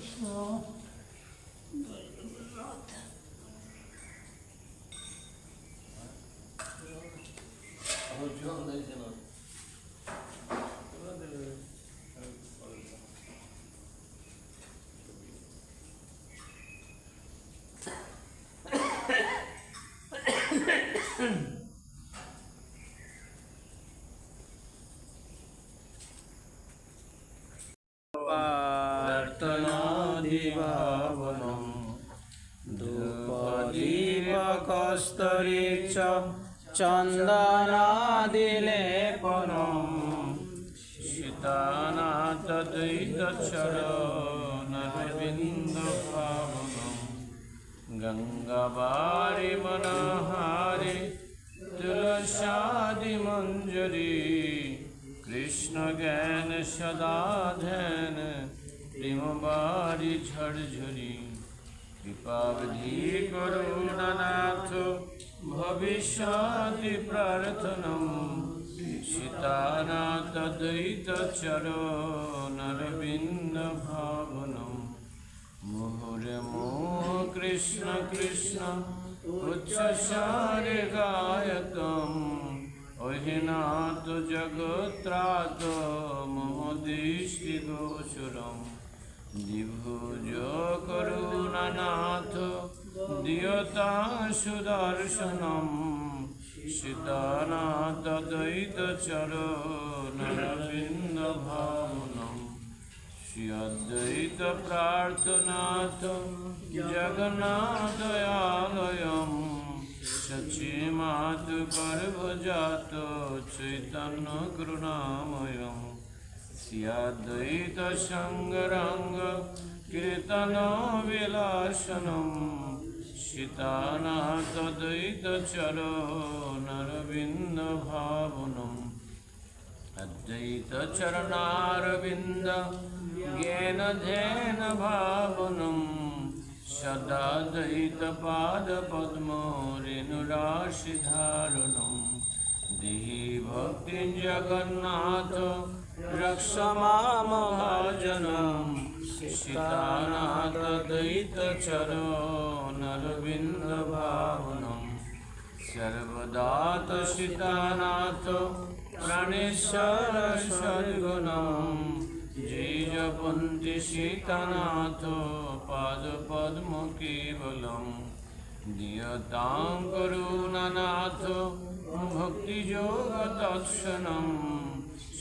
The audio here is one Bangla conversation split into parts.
있어. Bye. ধূপদীপকস্তরে চ চন্দনাদিলেপনম সীতানাথদ্বৈতচরণরবিন্দভাবনম গঙ্গাবারি মনোহারি তুলসাদি মঞ্জরি। কৃষ্ণ জ্ঞান সদা ধ্যান প্রেম বারি ঝড়ঝরি কৃপাবধি করুণানাথ ভবিষ্যতি প্রার্থনম সীতানাথ দ্বৈত চরণরবিন্দ ভাবনম মুহুরে মোহ কৃষ্ণ কৃষ্ণ উচ্চস্বরে গায়তম, অহিনাথ জগত্রাত মম দৃষ্টি দ্বিভুজ করুণানাথ দিয়তা সুদর্শনম। সীতানাথ দ্বৈত চরণরবিন্দ ভাবনম। শ্রীদ্বৈত প্রার্থনাথ জগন্নাথয়ালয়ম সচিমাত গর্ভজাত চৈতন্য করুণাময়ম। सियाद्वैतसङ्गरङ्ग कीर्तनविलासनं शितानाथद्वैतचरणरविन्दभावनम् अद्वैतचरणारविन्द ज्ञेन धेन भावनं सदाद्वैतपादपद्मोरेणुराशिधारणं देहि भक्तिं जगन्नाथ रक्षमामभाजनं शितानाथद्वैतचरोनरविन्दभावनं सर्वदातशितानाथ प्रणेश्वरसर्गुणं जीजपन्ति सीतानाथ पादपद्मकेवलम् नियतां करुणनाथ भक्तियोगदर्शनम्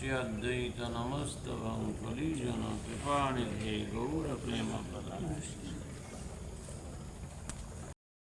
গুণনাময়ম এক অঙ্গ